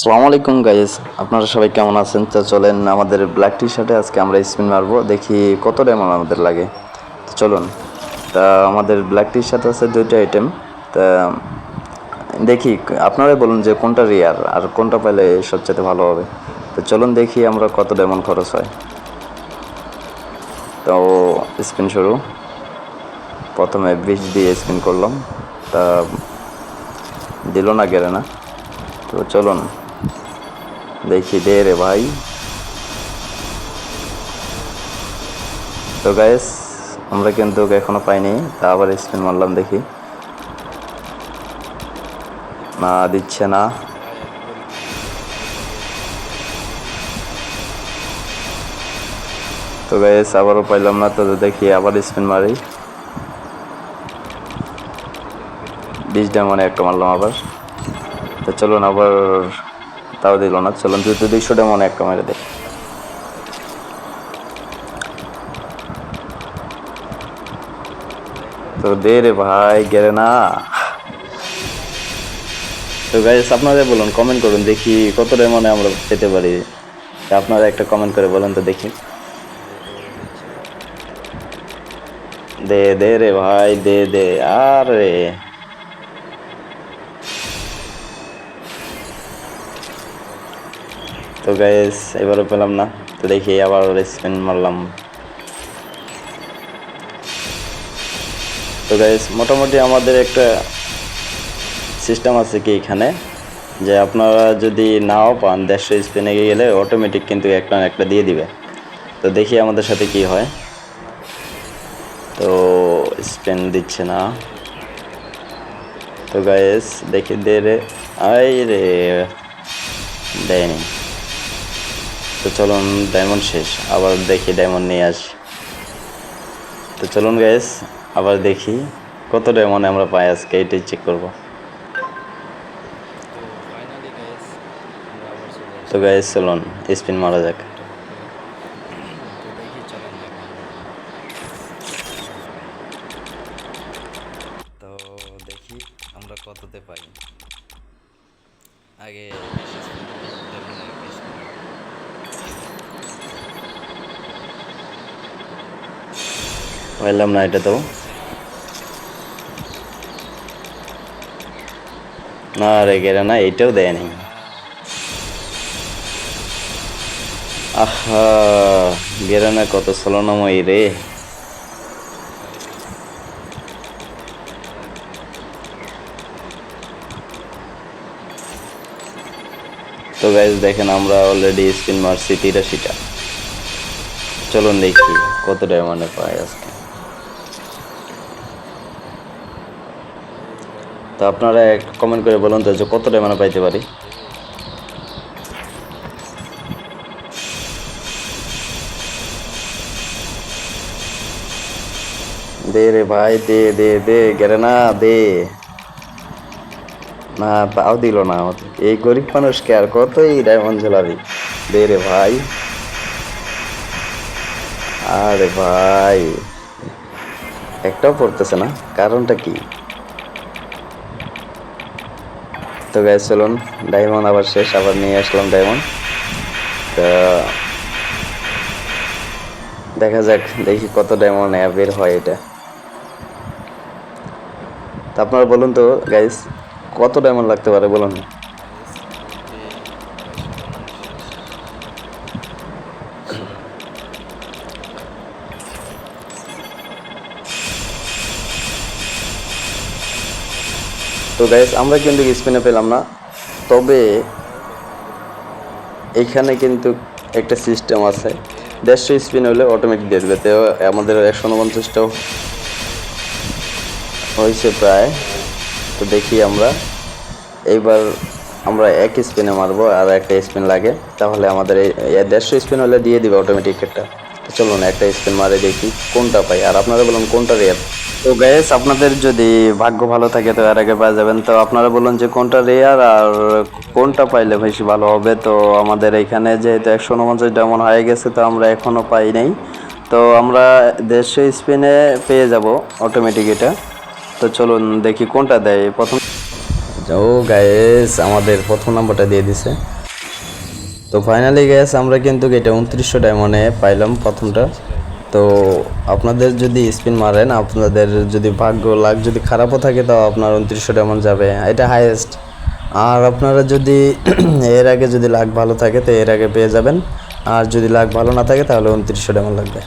সালামু আলাইকুম গাইস আপনারা সবাই কেমন আছেন? তো চলেন আমাদের ব্ল্যাক টি শার্টে আজকে আমরা স্পিন মারবো। দেখি কত ডায়মন্ড আমাদের লাগে। তো চলুন। তা আমাদের ব্ল্যাক টি শার্ট আছে দুইটা আইটেম তা দেখি, আপনারাই বলুন যে কোনটা রিয়ার আর কোনটা পাইলে সবচেয়ে ভালো হবে। তো চলুন দেখি আমরা কত ডায়মন্ড খরচ হয়। তো স্পিন শুরু। প্রথমে বিষ দিয়ে স্পিন করলাম। তা দিল না গেলে না। তো চলুন। দেখি, দে রে ভাই। তো গাইস আমরা কিন্তু এখনও পাইনি, তা আবার স্পিন মারলাম, দেখি। না, দিচ্ছে না। তো গাইস আবারও পাইলাম না, তো দেখি আবার স্পিন মারি। বিশ ডায়মন্ডে একটা মারলাম আবার। তো চলুন আবার তাও দিল না। চলুন দুটো দুইশো মনে একটা মেরে দেয় তো দে রে ভাই, গেলে না। তো গাইস আপনারা বলুন কমেন্ট করুন, দেখি কতটা মনে আমরা পেতে পারি। আপনারা একটা কমেন্ট করে বলেন তো দেখি। দে দে রে ভাই, দে দে, আরে। তো গাইস এবারও পেলাম না। তো দেখি আবার স্পিন মারলাম। তো গাইস মোটামুটি আমাদের একটা সিস্টেম আছে কি এখানে? যে আপনারা যদি নাও পান দেড়শো স্পিনে গেলে অটোমেটিক কিন্তু একটা একটা দিয়ে দিবে। তো দেখি আমাদের সাথে কি হয়। তো স্পেন দিচ্ছে না। তো গাইস দেখি দে রে আই রে দেয়নি। তো চলুন ডায়মন্ড শেষ। আবার দেখি ডায়মন্ড নিয়ে আসি। তো চলুন গাইস আবার দেখি কত ডায়মন্ড আমরা পাই আজকে, এটাই চেক করব। তো গাইস চলুন স্পিন মারা যাক। তো দেখি আমরা কততে পাই। আগে বেশি spin করি, তারপরে একটা spin। পাইলাম না এটা তো। না রে গেলে না, এটাও দেয়নি আহা গেলে না কত সলনাময়ী রে। তো গাইজ দেখেন আমরা অলরেডি স্পিন মারছি তিরাশিটা চলুন দেখি কত ডায়মন্ডে পাই আজকে। আপনারা কমেন্ট করে বলুন তো যে কত ডায়মন্ডে পাইতে পারি। দে রে ভাই, দে দে দে, গেরে না, দে। না, তাও দিল না আমাদের এই গরিব মানুষকে আর কতই ডায়মন্ড ঝোলাবি দে রে ভাই। আরে ভাই, একটাও পড়তেছে না। কারণটা কি? তো গাই চলুন ডায়মন্ড আবার শেষ, আবার নিয়ে আসলাম ডায়মন্ড তো দেখা যাক, দেখি কত ডায়মন্ড বের হয় এটা। তা আপনারা বলুন তো গাইস কত ডায়মন্ড লাগতে পারে, বলুন। তো গাইস আমরা কিন্তু স্পিনে পেলাম না। তবে এখানে কিন্তু একটা সিস্টেম আছে। দেড়শো স্পিন হলে অটোমেটিক দিয়ে দেবে। তো আমাদের একশো উনপঞ্চাশটাও হয়েছে প্রায়। তো দেখি আমরা। এইবার আমরা এক স্পিনে মারবো আর একটা স্পিন লাগে। তাহলে আমাদের এই দেড়শো স্পিন হলে দিয়ে দিবে অটোমেটিক একটা। চলুন একটা স্পিন মারে দেখি কোনটা পাই। আর আপনারা বলুন কোনটা রেয়ার তো গ্যাস আপনাদের যদি ভাগ্য ভালো থাকে তো এর আগে পাওয়া যাবেন। তো আপনারা বলুন যে কোনটা রেয়ার আর কোনটা পাইলে বেশি ভালো হবে। তো আমাদের এখানে যেহেতু একশো উনপঞ্চাশ ডায়মন্ড হয়ে গেছে, তো আমরা এখনও পাই নাই। তো আমরা দেড়শো স্পিনে পেয়ে যাব অটোমেটিক এটা। তো চলুন দেখি কোনটা দেয়। প্রথম ও গায়েস আমাদের প্রথম নাম্বারটা দিয়ে দিছে। তো ফাইনালি গ্যাস আমরা কিন্তু এটা উনত্রিশশো ডায়মন্ডে পাইলাম প্রথমটা। তো আপনাদের যদি স্পিন মারেন, আপনাদের যদি ভাগ্য লাগ যদি খারাপও থাকে, তাও আপনার উনত্রিশশো ডেমন যাবে। এটা হাইয়েস্ট আর আপনারা যদি এর আগে যদি লাগ ভালো থাকে, তো এর আগে পেয়ে যাবেন। আর যদি লাগ ভালো না থাকে, তাহলে উনত্রিশশো ডেমন লাগবে।